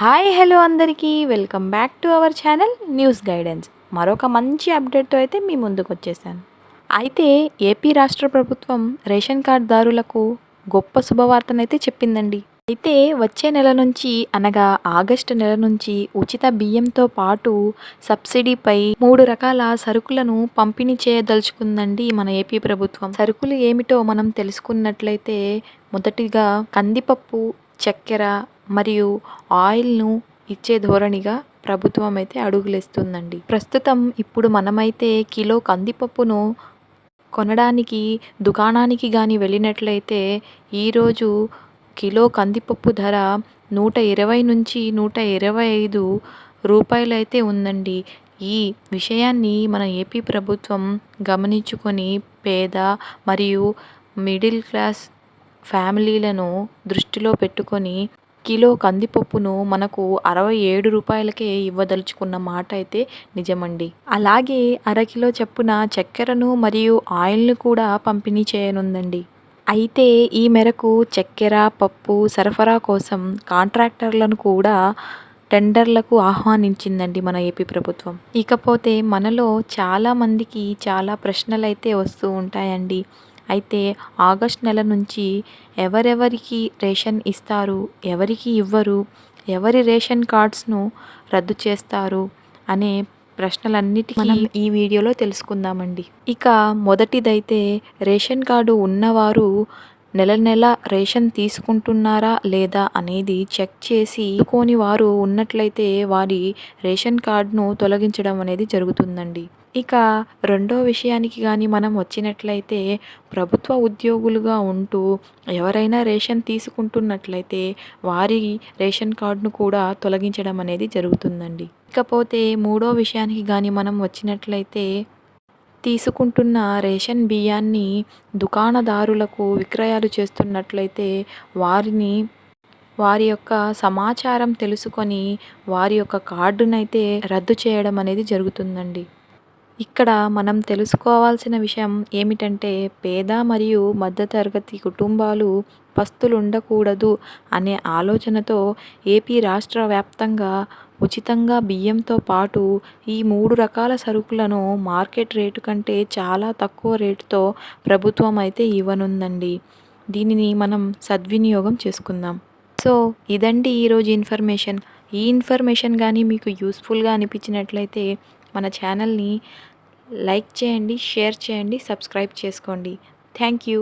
Hi hello అందరికీ. Welcome back to our channel news guidance. మరొక మంచి అప్డేట్తో అయితే మీ ముందుకు వచ్చేసాను. అయితే ఏపీ రాష్ట్ర ప్రభుత్వం రేషన్ కార్డుదారులకు గొప్ప శుభవార్తనైతే చెప్పిందండి. అయితే వచ్చే నెల నుంచి అనగా ఆగస్టు నెల నుంచి ఉచిత బియ్యంతో పాటు సబ్సిడీపై మూడు రకాల సరుకులను పంపిణీ చేయదలుచుకుందండి మన ఏపీ ప్రభుత్వం. సరుకులు ఏమిటో మనం తెలుసుకున్నట్లయితే మొదటిగా కందిపప్పు చక్కెర మరియు ఆయిల్ను ఇచ్చే ధోరణిగా ప్రభుత్వం అయితే అడుగులేస్తుందండి. ప్రస్తుతం ఇప్పుడు మనమైతే కిలో కందిపప్పును కొనడానికి దుకాణానికి కానీ వెళ్ళినట్లయితే ఈరోజు కిలో కందిపప్పు ధర నూట ఇరవై నుంచి నూట ఇరవై ఐదు రూపాయలైతే ఉందండి. ఈ విషయాన్ని మన ఏపీ ప్రభుత్వం గమనించుకొని పేద మరియు మిడిల్ క్లాస్ ఫ్యామిలీలను దృష్టిలో పెట్టుకొని కిలో కందిపప్పును మనకు అరవై ఏడు రూపాయలకే ఇవ్వదలుచుకున్న మాట అయితే నిజమండి. అలాగే అరకిలో చప్పున చక్కెరను మరియు ఆయిల్ను కూడా పంపిణీ చేయనుందండి. అయితే ఈ మేరకు చక్కెర పప్పు సరఫరా కోసం కాంట్రాక్టర్లను కూడా టెండర్లకు ఆహ్వానించిందండి మన ఏపీ ప్రభుత్వం. ఇకపోతే మనలో చాలామందికి చాలా ప్రశ్నలు అయితే వస్తూ ఉంటాయండి. అయితే ఆగస్ట్ నెల నుంచి ఎవరెవరికి రేషన్ ఇస్తారు ఎవరికి ఇవ్వరు ఎవరి రేషన్ కార్డ్స్ను రద్దు చేస్తారు అనే ప్రశ్నలన్నిటికీ మనం ఈ వీడియోలో తెలుసుకుందామండి. ఇక మొదటిదైతే రేషన్ కార్డు ఉన్నవారు నెల నెల రేషన్ తీసుకుంటున్నారా లేదా అనేది చెక్ చేసి కోని వారు ఉన్నట్లయితే వారి రేషన్ కార్డును తొలగించడం అనేది జరుగుతుందండి. ఇక రెండో విషయానికి కానీ మనం వచ్చినట్లయితే ప్రభుత్వ ఉద్యోగులుగా ఉంటూ ఎవరైనా రేషన్ తీసుకుంటున్నట్లయితే వారి రేషన్ కార్డును కూడా తొలగించడం అనేది జరుగుతుందండి. ఇకపోతే మూడో విషయానికి కానీ మనం వచ్చినట్లయితే తీసుకుంటున్న రేషన్ బియ్యాన్ని దుకాణదారులకు విక్రయాలు చేస్తున్నట్లయితే వారిని వారి యొక్క సమాచారం తెలుసుకొని వారి యొక్క కార్డునైతే రద్దు చేయడం అనేది జరుగుతుందండి. ఇక్కడ మనం తెలుసుకోవాల్సిన విషయం ఏమిటంటే పేద మరియు మధ్యతరగతి కుటుంబాలు పస్తులు ఉండకూడదు అనే ఆలోచనతో ఏపీ రాష్ట్ర వ్యాప్తంగా ఉచితంగా బియ్యంతో పాటు ఈ మూడు రకాల సరుకులను మార్కెట్ రేటు కంటే చాలా తక్కువ రేటుతో ప్రభుత్వం అయితే ఇవ్వనుందండి. దీనిని మనం సద్వినియోగం చేసుకుందాం. సో ఇదండి ఈరోజు ఇన్ఫర్మేషన్. ఈ ఇన్ఫర్మేషన్ కానీ మీకు యూస్ఫుల్గా అనిపించినట్లయితే మన ఛానల్ని లైక్ చేయండి షేర్ చేయండి సబ్స్క్రైబ్ చేసుకోండి. Thank you.